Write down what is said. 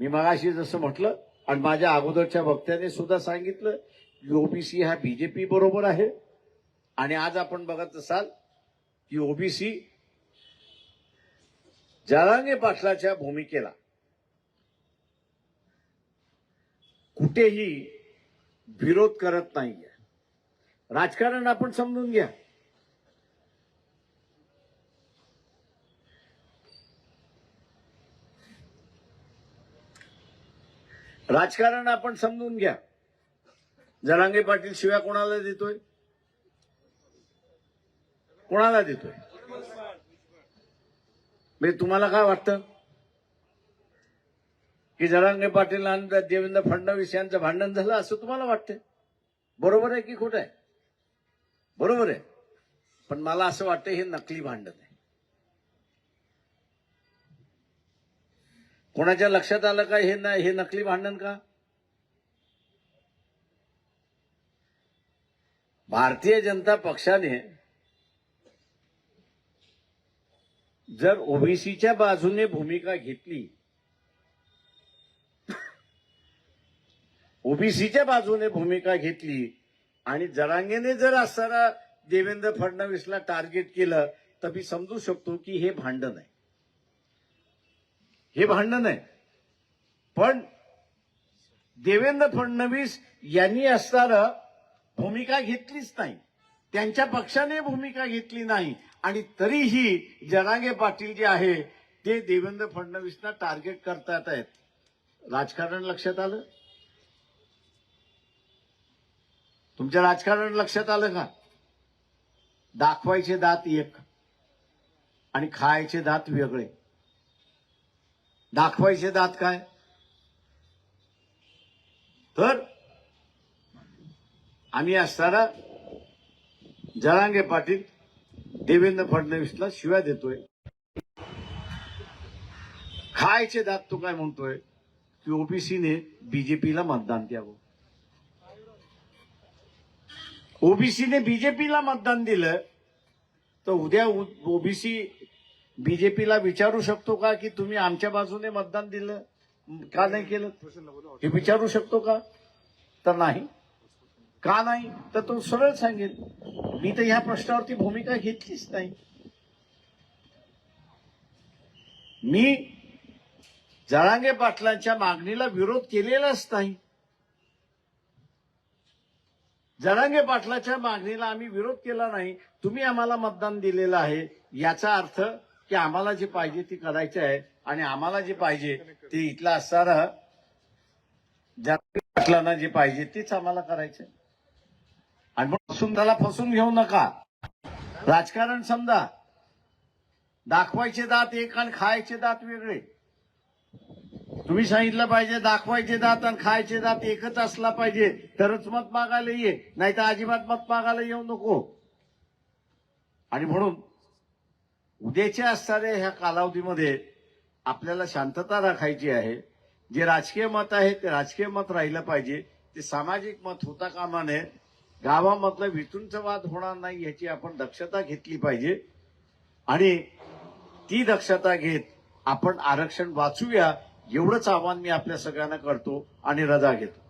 मी मगाशी जसं म्हटलं आणि माझ्या अगोदरच्या वक्त्याने सुद्धा सांगितलं की ओबीसी हा बीजेपी बरोबर आहे. आणि आज आपण बघत असाल की ओबीसी जरांगे पाटलाच्या भूमिकेला कुठेही विरोध करत नाहीये. राजकारण आपण समजून घ्या. राजकारण आपण समजून घ्या. जरांगे पाटील शिव्या कोणाला देतोय? कोणाला देतोय? म्हणजे तुम्हाला काय वाटतं? की जरांगे पाटील आणि देवेंद्र फडणवीस यांचं भांडण झालं असं तुम्हाला वाटतंय? बरोबर आहे की खोटं आहे? बरोबर आहे. पण मला असं वाटतं हे नकली भांडण आहे. कोणाच्या लक्षात आलं का हे नाही हे नकली भांडण का? भारतीय जनता पक्षाने जर ओबीसीच्या बाजूने भूमिका घेतली ओबीसीच्या बाजूने भूमिका घेतली आणि जरांगेने जर असताना देवेंद्र फडणवीसला टार्गेट केलं तर मी समजू शकतो की हे भांडण आहे. हे भांडण नाही. पण देवेंद्र फडणवीस यांनी असताना भूमिका घेतलीच नाही. त्यांच्या पक्षाने भूमिका घेतली नाही. आणि तरीही जरांगे पाटील जे आहे ते देवेंद्र फडणवीसना टार्गेट करतात आहेत. राजकारण लक्षात आलं? तुमच्या राजकारण लक्षात आलं का? दाखवायचे दात एक आणि खायचे दात वेगळे. दाखवायचे दात काय? तर आम्ही असताना जरांगे पाटील देवेंद्र फडणवीसला शिव्या देतोय. खायचे दात तो काय म्हणतोय? की ओबीसीने बीजेपीला मतदान द्यावं. ओबीसीने बीजेपीला मतदान दिलं तर उद्या ओबीसी बीजेपीला विचारू शकतो का की तुम्ही आमच्या बाजूने मतदान दिलं? का नाही केलं? हे विचारू शकतो का? तर नाही. का नाही? तर तो सरळ सांगेल. मी तर ह्या प्रश्नावरती भूमिका घेतलीच नाही. मी जळांगे पाटलांच्या मागणीला विरोध केलेलाच नाही. जरांगे पाटलाच्या मागणीला आम्ही विरोध केला नाही. तुम्ही आम्हाला मतदान दिलेलं आहे. याचा अर्थ की आम्हाला जे पाहिजे ती करायचे आहे आणि आम्हाला जे पाहिजे ते इथला असणारा जरांगे जे पाहिजे तेच आम्हाला करायचंय आणि मग फसून त्याला फसून घेऊ नका. राजकारण समजा. दाखवायचे दात एक आणि खायचे दात वेगळे. तुम्ही सांगितलं पाहिजे दाखवायचे दात आणि खायचे दात एकच असला पाहिजे तरच मत मागायला ये नाही तर अजिबात मत मागायला येऊ नको. आणि म्हणून उद्याच्या असणाऱ्या ह्या कालावधीमध्ये आपल्याला शांतता राखायची आहे. जे राजकीय मत आहे ते राजकीय मत राहिलं पाहिजे. ते सामाजिक मत होता कामा नये. गावामधलं वितूंचा वाद होणार नाही याची आपण दक्षता घेतली पाहिजे. आणि ती दक्षता घेत आपण आरक्षण वाचूया एवढंच आव्हान मी आपल्या सगळ्यांना करतो आणि रजा घेतो.